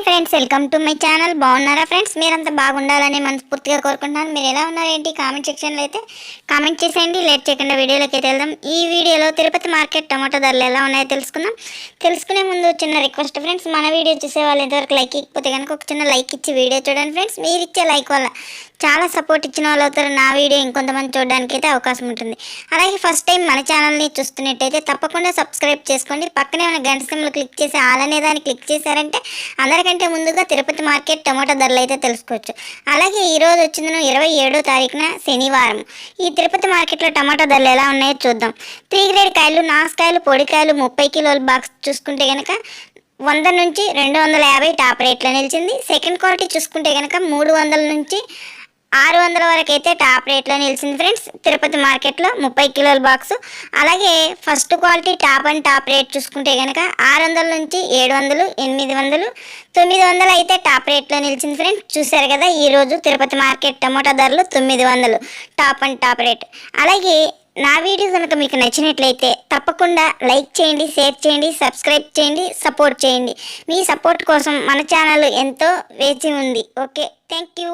Hi friends welcome to my channel బాగున్నారా friends మీరంతా బాగుండాలని మనస్ఫూర్తిగా కోరుకుంటున్నాను. మీరు ఎలా ఉన్నారు ఏంటి కామెంట్ సెక్షన్లో అయితే కామెంట్ చేసేయండి. లేట్ చేయకుండా వీడియోలోకి అయితే వెళ్దాం. ఈ వీడియోలో తిరుపతి మార్కెట్ టమాటో ధరలు ఎలా ఉన్నాయో తెలుసుకుందాం. తెలుసుకునే ముందు చిన్న రిక్వెస్ట్ ఫ్రెండ్స్ మన వీడియో చూసే వాళ్ళు ఇంతవరకు లైక్ ఇకపోతే కనుక ఒక చిన్న లైక్ ఇచ్చి వీడియో చూడండి ఫ్రెండ్స్ మీరు ఇచ్చే లైక్ వల్ల చాలా సపోర్ట్ ఇచ్చిన వాళ్ళు అవుతారు. నా వీడియో ఇంకొంతమంది చూడడానికి అయితే అవకాశం ఉంటుంది. అలాగే ఫస్ట్ టైం మన ఛానల్ని చూస్తున్నట్టయితే తప్పకుండా సబ్స్క్రైబ్ చేసుకోండి. పక్కనే ఉన్న గంట సింబల్ క్లిక్ చేసి ఆల్ అనే దాన్ని క్లిక్ చేశారంటే అందరికంటే ముందుగా తిరుపతి మార్కెట్ టమాటా ధరలు అయితే తెలుసుకోవచ్చు. అలాగే ఈరోజు వచ్చింది ఇరవై ఏడో తారీఖున శనివారం. ఈ తిరుపతి మార్కెట్లో టమాటా ధరలు ఎలా ఉన్నాయో చూద్దాం. త్రీ గ్రేడ్ కాయలు నాసుకాయలు పొడికాయలు ముప్పై కిలోల బాక్స్ చూసుకుంటే కనుక వంద నుంచి రెండు వందల యాభై టాప్ రేట్లో నిలిచింది. సెకండ్ క్వాలిటీ చూసుకుంటే కనుక మూడు వందల నుంచి ఆరు వందల వరకు అయితే టాప్ రేట్లో నిలిచింది ఫ్రెండ్స్. తిరుపతి మార్కెట్లో ముప్పై కిలోల బాక్స్. అలాగే first quality top and top rate చూసుకుంటే కనుక ఆరు వందల నుంచి ఏడు వందలు ఎనిమిది వందలు తొమ్మిది వందలు అయితే టాప్ రేట్లో నిలిచింది ఫ్రెండ్స్. చూశారు కదా ఈరోజు తిరుపతి మార్కెట్ టమోటా ధరలు తొమ్మిది వందలు టాప్ అండ్ టాప్ రేట్. అలాగే నా వీడియో కనుక మీకు నచ్చినట్లయితే తప్పకుండా లైక్ చేయండి షేర్ చేయండి సబ్స్క్రైబ్ చేయండి సపోర్ట్ చేయండి. మీ సపోర్ట్ కోసం మన ఛానల్ ఎంతో వేచి ఉంది. Okay thank you.